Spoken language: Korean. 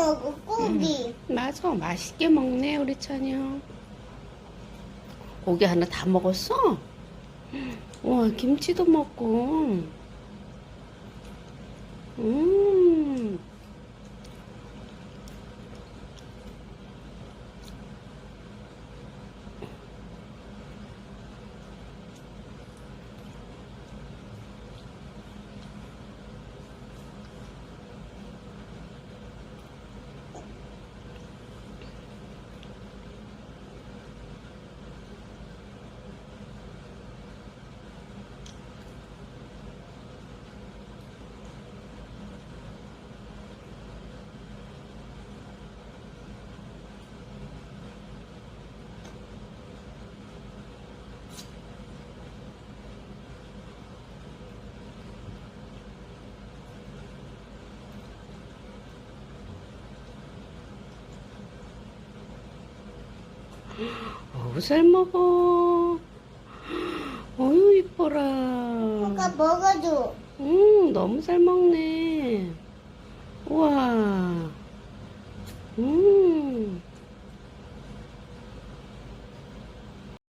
먹어 고기. 맞아. 맛있게 먹네, 우리 찬이요. 고기 하나 다 먹었어? 와, 김치도 먹고. 음. 어우, 잘 먹어. 어유, 이뻐라. 아까 먹어줘. 음, 너무 잘 먹네.